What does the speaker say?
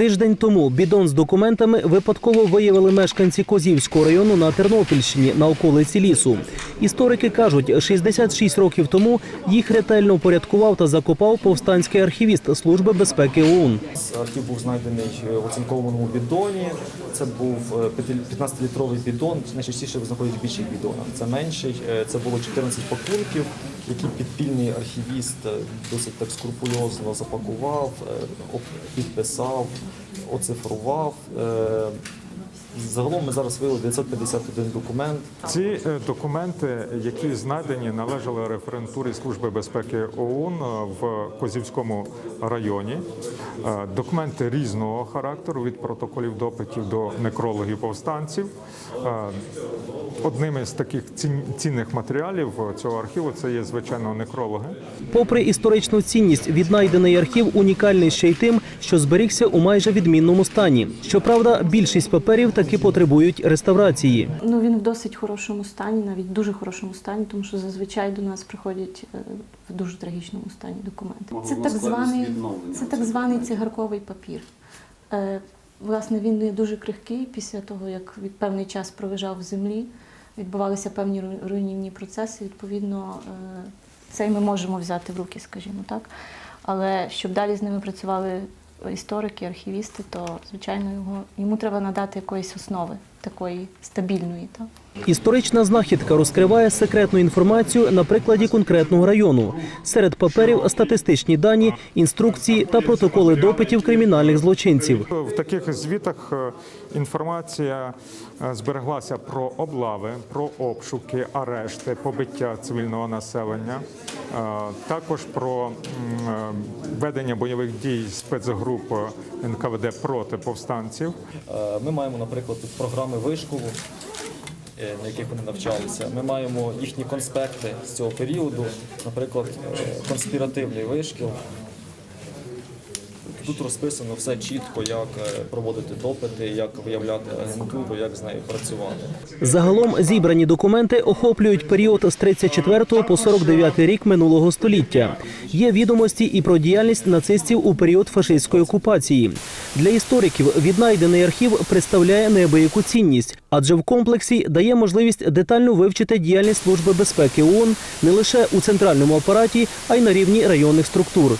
Тиждень тому бідон з документами випадково виявили мешканці Козівського району на Тернопільщині на околиці лісу. Історики кажуть, 66 років тому їх ретельно упорядкував та закопав повстанський архівіст Служби безпеки ОУН. Архів був знайдений е, в оцинкованому бідоні. Це був е, 15-літровий бідон. Найчастіше знаходять в більших бідонах. Це менший. Е, Це було 14 пакунків, які підпільний архівіст е, досить так скрупульозно запакував, е, підписав, оцифрував. Е, Загалом ми зараз виявили 951 документ. Ці е, документи, які знайдені, належали референтурі Служби безпеки ООН в Козівському районі. Е, Документи різного характеру від протоколів допитів до некрологів повстанців. Е, Одним із таких цінних матеріалів цього архіву це є звичайно некрологи. Попри історичну цінність, віднайдений архів унікальний ще й тим, що зберігся у майже відмінному стані. Щоправда, більшість паперів таки потребують реставрації. Ну він в досить хорошому стані, навіть дуже хорошому стані, тому що зазвичай до нас приходять е, в дуже трагічному стані документи. Це так званий, це так званий цигарковий папір. Е, Власне, він не дуже крихкий після того, як від певний час пролежав в землі, відбувалися певні руйнівні процеси. Відповідно, е, цей ми можемо взяти в руки, скажімо так. Але щоб далі з ними працювали історики, архівісти, то звичайно його йому треба надати якоїсь основи такої стабільної. Так? Історична знахідка розкриває секретну інформацію на прикладі конкретного району. Серед паперів статистичні дані, інструкції та протоколи допитів кримінальних злочинців. В таких звітах е, інформація е, збереглася про облави, про обшуки, арешти, побиття цивільного населення, також про е, ведення бойових дій спецгруп НКВД проти повстанців. Е, Ми маємо, наприклад, програми вишколу, е, на яких вони навчалися. Ми маємо їхні конспекти з цього періоду, наприклад, е, конспіративний вишкіл. Тут розписано все чітко, як е, проводити допити, як виявляти агентуру, як з нею працювати. Загалом зібрані документи охоплюють період з 34 по 49 рік минулого століття. Є відомості і про діяльність нацистів у період фашистської окупації. Для істориків віднайдений архів представляє неабияку цінність, адже в комплексі дає можливість детально вивчити діяльність Служби безпеки ООН не лише у центральному апараті, а й на рівні районних структур.